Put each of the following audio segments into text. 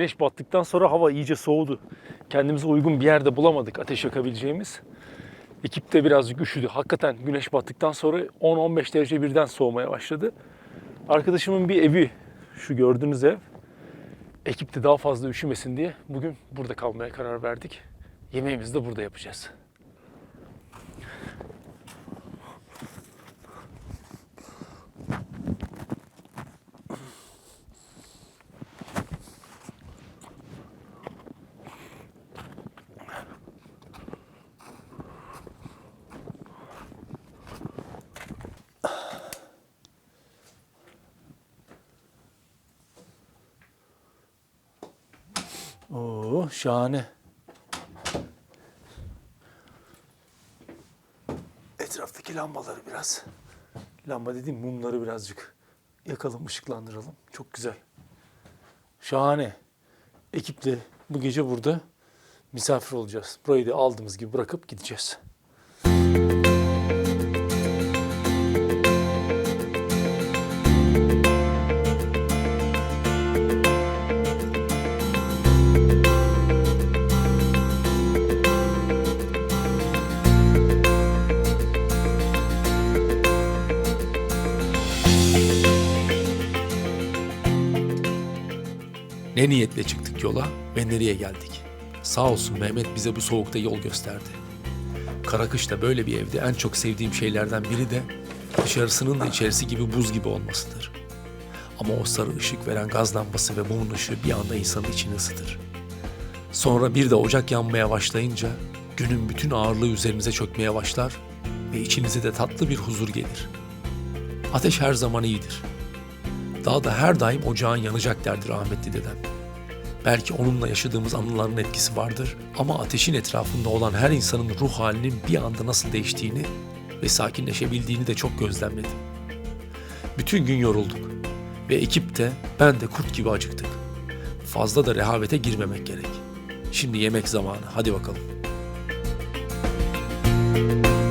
Güneş battıktan sonra hava iyice soğudu. Kendimize uygun bir yerde bulamadık ateş yakabileceğimiz. Ekip de birazcık üşüdü. Hakikaten güneş battıktan sonra 10-15 derece birden soğumaya başladı. Arkadaşımın bir evi, şu gördüğünüz ev. Ekip de daha fazla üşümesin diye bugün burada kalmaya karar verdik. Yemeğimizi de burada yapacağız. Oo şahane. Etraftaki lambaları biraz. Lamba dediğim mumları birazcık yakalım, ışıklandıralım. Çok güzel. Şahane. Ekiple bu gece burada misafir olacağız. Burayı da aldığımız gibi bırakıp gideceğiz. Ne niyetle çıktık yola ve nereye geldik? Sağ olsun Mehmet bize bu soğukta yol gösterdi. Karakış'ta böyle bir evde en çok sevdiğim şeylerden biri de dışarısının da içerisi gibi buz gibi olmasıdır. Ama o sarı ışık veren gaz lambası ve mumun ışığı bir anda insanın içini ısıtır. Sonra bir de ocak yanmaya başlayınca günün bütün ağırlığı üzerimize çökmeye başlar ve içinize de tatlı bir huzur gelir. Ateş her zaman iyidir. Daha da her daim ocağın yanacak derdi rahmetli dedem. Belki onunla yaşadığımız anıların etkisi vardır ama ateşin etrafında olan her insanın ruh halinin bir anda nasıl değiştiğini ve sakinleşebildiğini de çok gözlemledim. Bütün gün yorulduk ve ekip de ben de kurt gibi acıktık. Fazla da rehavete girmemek gerek. Şimdi yemek zamanı hadi bakalım. Oh,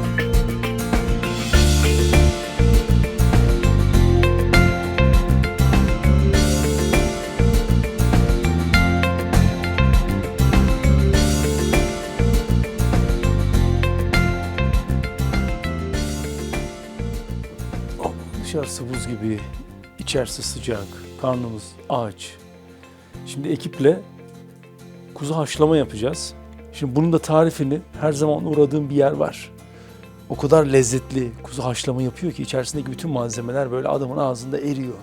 Gibi, içerisi sıcak, karnımız aç. Şimdi ekiple kuzu haşlama yapacağız. Şimdi bunun da tarifini her zaman uğradığım bir yer var. O kadar lezzetli kuzu haşlama yapıyor ki içerisindeki bütün malzemeler böyle adamın ağzında eriyor.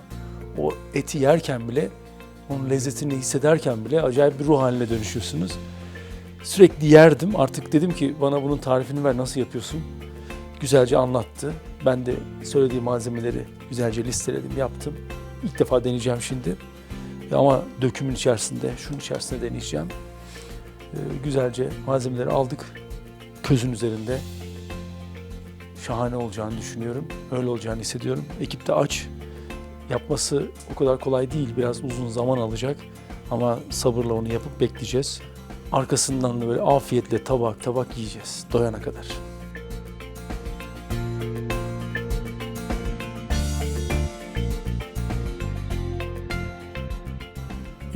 O eti yerken bile, onun lezzetini hissederken bile acayip bir ruh haline dönüşüyorsunuz. Sürekli yerdim. Artık dedim ki bana bunun tarifini ver nasıl yapıyorsun? güzelce anlattı. Ben de söylediği malzemeleri güzelce listeledim, yaptım. İlk defa deneyeceğim şimdi. Ama dökümün içerisinde, şunun içerisinde deneyeceğim. Ee, güzelce malzemeleri aldık. Közün üzerinde şahane olacağını düşünüyorum. Öyle olacağını hissediyorum. Ekip de aç. Yapması o kadar kolay değil. Biraz uzun zaman alacak. Ama sabırla onu yapıp bekleyeceğiz. Arkasından da böyle afiyetle tabak tabak yiyeceğiz doyana kadar.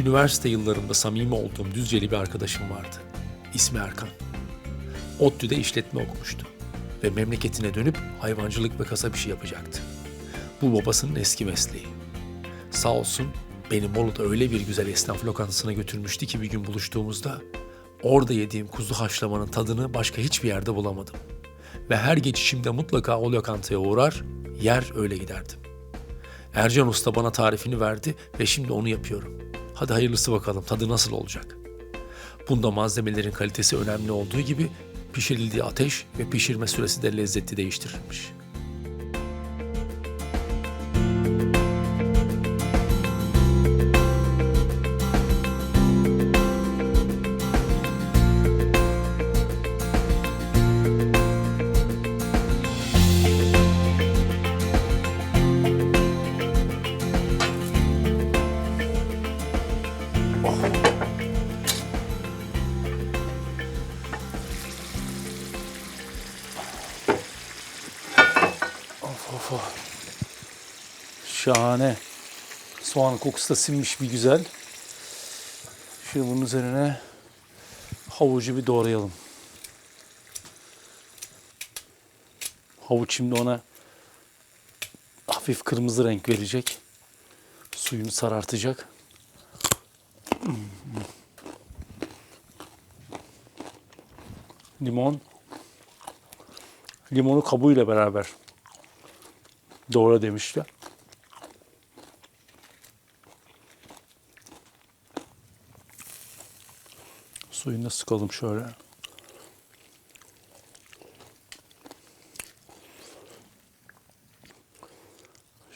Üniversite yıllarımda samimi olduğum Düzceli bir arkadaşım vardı. İsmi Erkan. ODTÜ'de işletme okumuştu ve memleketine dönüp hayvancılık ve kasap işi yapacaktı. Bu babasının eski mesleği. Sağ olsun beni Bolu'da öyle bir güzel esnaf lokantasına götürmüştü ki bir gün buluştuğumuzda orada yediğim kuzu haşlamanın tadını başka hiçbir yerde bulamadım. Ve her geçişimde mutlaka o lokantaya uğrar, yer öyle giderdim. Ercan Usta bana tarifini verdi ve şimdi onu yapıyorum. Hadi hayırlısı bakalım tadı nasıl olacak? Bunda malzemelerin kalitesi önemli olduğu gibi pişirildiği ateş ve pişirme süresi de lezzeti değiştirirmiş. Şahane. Soğan kokusu da sinmiş bir güzel. Şimdi bunun üzerine havucu bir doğrayalım. Havuç şimdi ona hafif kırmızı renk verecek. Suyunu sarartacak. Limon. Limonu kabuğuyla beraber doğra demişler. Suyunu sıkalım şöyle.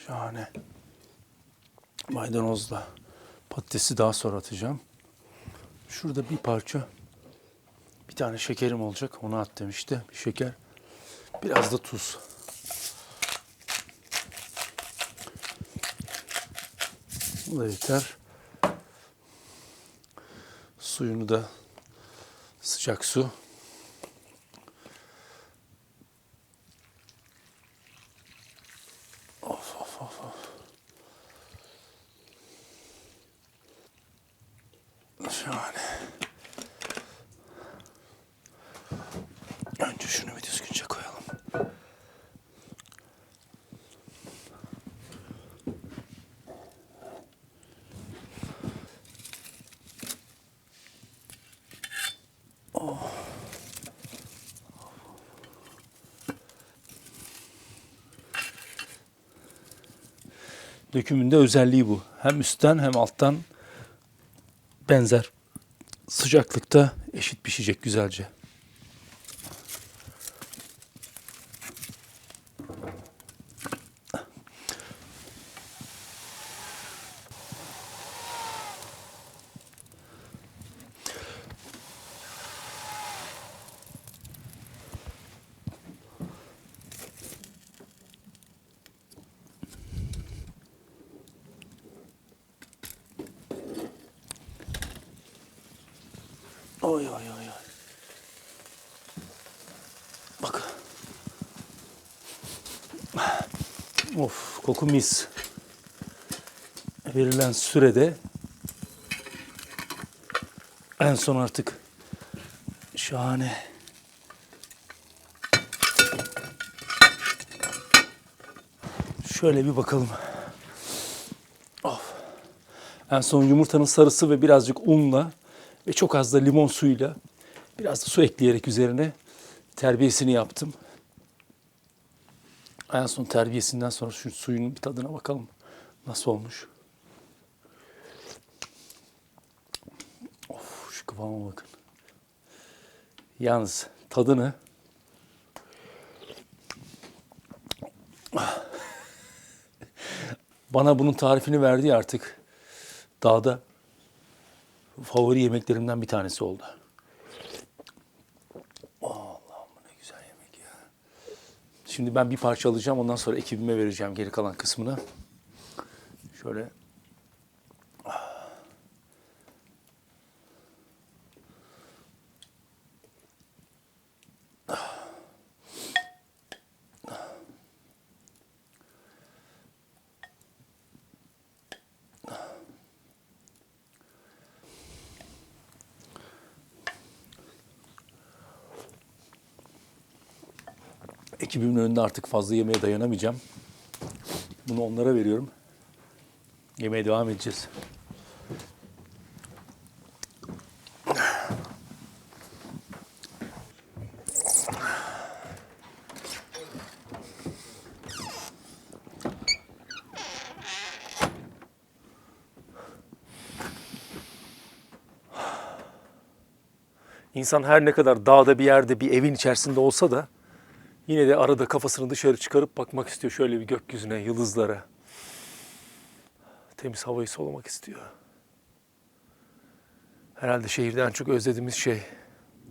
Şahane. Maydanozla patatesi daha sonra atacağım. Şurada bir parça bir tane şekerim olacak. Onu at demişti. Bir şeker. Biraz da tuz. Bu da yeter. Suyunu da sıcak su. Of of of of. Şahane. Önce şunu bir Dökümün de özelliği bu. Hem üstten hem alttan benzer sıcaklıkta eşit pişecek güzelce. Oy oy oy. Bak. Of koku mis. Verilen sürede en son artık şahane. Şöyle bir bakalım. Of. En son yumurtanın sarısı ve birazcık unla ve çok az da limon suyuyla biraz da su ekleyerek üzerine terbiyesini yaptım. En son terbiyesinden sonra şu suyun bir tadına bakalım nasıl olmuş. Of şu kıvama bakın. Yalnız tadını bana bunun tarifini verdi artık dağda favori yemeklerimden bir tanesi oldu. Allah'ım ne güzel yemek ya. Şimdi ben bir parça alacağım ondan sonra ekibime vereceğim geri kalan kısmını. Şöyle ekibimin önünde artık fazla yemeğe dayanamayacağım. Bunu onlara veriyorum. Yemeğe devam edeceğiz. İnsan her ne kadar dağda bir yerde bir evin içerisinde olsa da Yine de arada kafasını dışarı çıkarıp bakmak istiyor şöyle bir gökyüzüne, yıldızlara. Temiz havayı solumak istiyor. Herhalde şehirde en çok özlediğimiz şey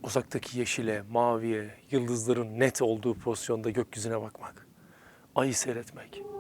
uzaktaki yeşile, maviye, yıldızların net olduğu pozisyonda gökyüzüne bakmak. Ayı seyretmek.